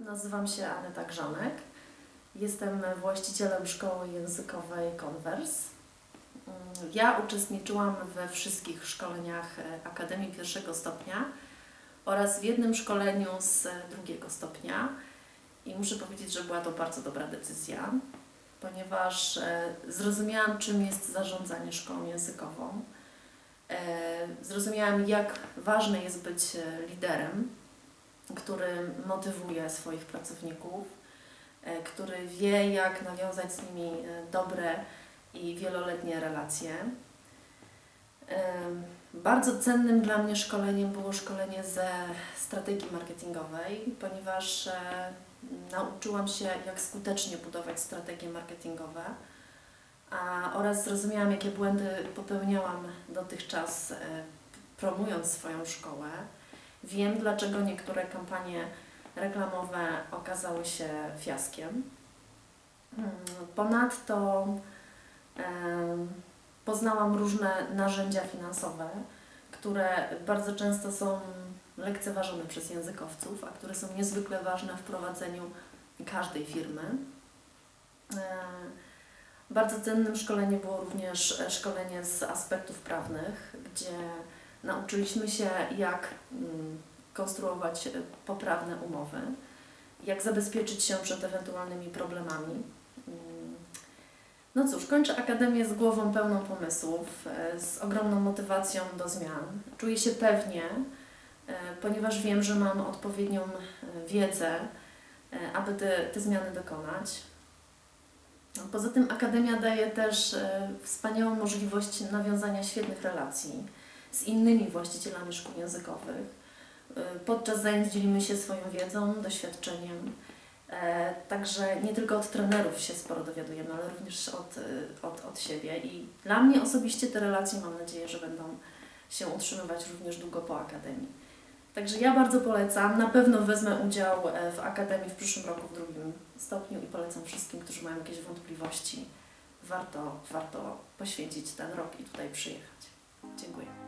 Nazywam się Aneta Grzanek. Jestem właścicielem szkoły językowej Converse. Ja uczestniczyłam we wszystkich szkoleniach Akademii pierwszego stopnia oraz w jednym szkoleniu z drugiego stopnia. I muszę powiedzieć, że była to bardzo dobra decyzja, ponieważ e, zrozumiałam, czym jest zarządzanie szkołą językową. E, Zrozumiałam, jak ważne jest być e, liderem, który motywuje swoich pracowników, e, który wie, jak nawiązać z nimi e, dobre i wieloletnie relacje. Em, Bardzo cennym dla mnie szkoleniem było szkolenie ze strategii marketingowej, ponieważ e, nauczyłam się, jak skutecznie budować strategie marketingowe a, oraz zrozumiałam, jakie błędy popełniałam dotychczas, e, promując swoją szkołę. Wiem, dlaczego niektóre kampanie reklamowe okazały się fiaskiem. Mm, Ponadto poznałam różne narzędzia finansowe, które bardzo często są lekceważone przez językowców, a które są niezwykle ważne w prowadzeniu każdej firmy. E, Bardzo cennym szkoleniem było również szkolenie z aspektów prawnych, gdzie nauczyliśmy się, jak mm, konstruować e, poprawne umowy, jak zabezpieczyć się przed ewentualnymi problemami. Mm. No cóż, kończę Akademię z głową pełną pomysłów, e, z ogromną motywacją do zmian. Czuję się pewnie, e, ponieważ wiem, że mam odpowiednią wiedzę, aby te, te zmiany dokonać. No, Poza tym Akademia daje też wspaniałą możliwość nawiązania świetnych relacji z innymi właścicielami szkół językowych. E, Podczas zajęć dzielimy się swoją wiedzą, doświadczeniem. E, Także nie tylko od trenerów się sporo dowiadujemy, ale również od, e, od, od siebie. I dla mnie osobiście te relacje mam nadzieję, że będą się utrzymywać również długo po Akademii. Także ja bardzo polecam. Na pewno wezmę udział e, w Akademii w przyszłym roku w drugim stopniu i polecam wszystkim, którzy mają jakieś wątpliwości. Warto, warto poświęcić ten rok i tutaj przyjechać. Dziękuję.